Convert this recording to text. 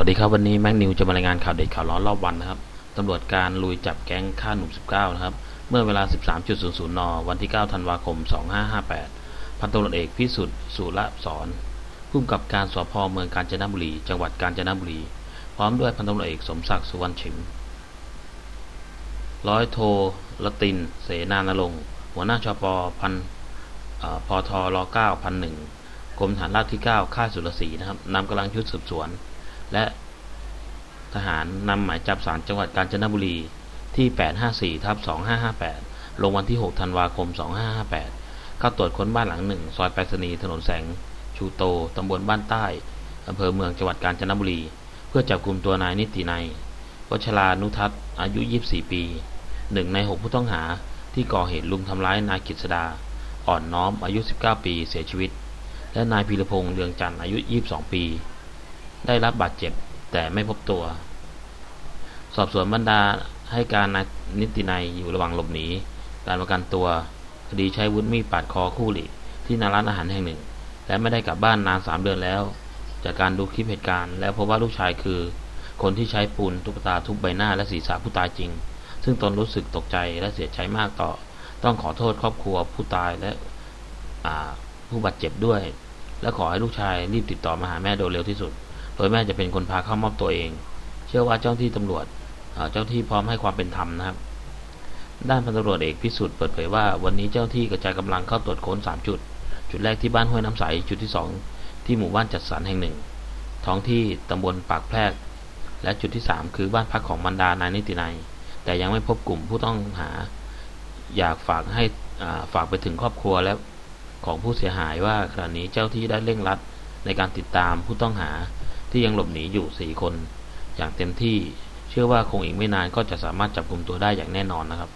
วัสดีครับวันนี้แม็กนิวจะมารายงานข่าวเด็ดข่าวร้อนรอบวันนะครับตำรวจการลุยจับแก๊งฆ่าหนุ่ม 19 นะครับ เมื่อเวลา 13.00 น วันที่ 9 ธันวาคม 2558 พันตำรวจเอกพิสุทธิ์สุรสอนผู้กำกับการสพเมืองกาญจนบุรี จังหวัดกาญจนบุรี พร้อมด้วยพันตำรวจเอกสมศักดิ์สุวรรณฉิม ร้อยโทละติน เสนานรงค์หัวหน้าชปพันเอ่อพทร9พันหนึ่งกรมฐานราบที่ 9 ค่ายสุรศรีนะครับนำกำลังชุดสืบสวน และทหารนำหมายจับสารจังหวัดกาญจนบุรีที่ 854ทับ2558 ลงวันที่ 6 ธันวาคม 2558 เข้าตรวจค้นบ้านหลังหนึ่ง ซอยไปรษณีย์ถนนแสง ชูโต ตำบลบ้านใต้ อำเภอเมืองจังหวัดกาญจนบุรี เพื่อจับกลุ่มตัวนายนิตินัยวัชรานุทัศน์ อายุ 24 ปี หนึ่งใน 6 ผู้ต้องหาที่ก่อเหตุลุมทำร้ายนายกฤษดา อ่อนน้อม อายุ 19 ปี เสียชีวิต และนายพีรพงษ์เรืองจันทร์ อายุ 22 ปี ได้รับบาดเจ็บแต่ไม่พบตัว สอบสวนบรรดาให้การนายนิตินัยอยู่ระหว่างหลบหนี การประกันตัวคดีใช้วุฒิมีดปาดคอคู่หลีที่นาร้านอาหารแห่งหนึ่ง และไม่ได้กลับบ้านนานสามเดือนแล้ว จากการดูคลิปเหตุการณ์ แล้วพบว่าลูกชายคือ คนที่ใช้ปูนตุ๊กตาทุบใบหน้าและศีรษะผู้ตายจริง ซึ่งตนรู้สึกตกใจและเสียใจมากต่อ ต้องขอโทษครอบครัวผู้ตายและผู้บาดเจ็บด้วย และขอให้ลูกชายรีบติดต่อมาหาแม่โดยเร็วที่สุด โดยแม่จะเป็นคนพาเข้ามอบตัวเอง เชื่อว่าเจ้าที่ตำรวจเจ้าที่พร้อมให้ความเป็นธรรมนะครับด้านพันตำรวจเอกพิสุทธิ์เปิดเผยว่าวันนี้เจ้าที่กระจายกำลังเข้าตรวจค้น 3 จุด จุดแรกที่บ้านห้วยน้ำใส จุดที่ 2 ที่หมู่บ้านจัดสรรแห่งหนึ่ง ท้องที่ตำบลปากแพรก และจุดที่ 3 คือบ้านพักของบรรดานายนิตินัยแต่ยังไม่พบกลุ่มผู้ต้องหา อยากฝากให้ฝากไปถึงครอบครัวและของผู้เสียหายว่าขณะนี้เจ้าที่ได้เร่งรัดในการติดตามผู้ต้องหา ที่ยังหลบหนีอยู่ 4 คน อย่างเต็มที่ เชื่อว่าคงอีกไม่นานก็จะสามารถจับกลุ่มตัวได้อย่างแน่นอนนะครับ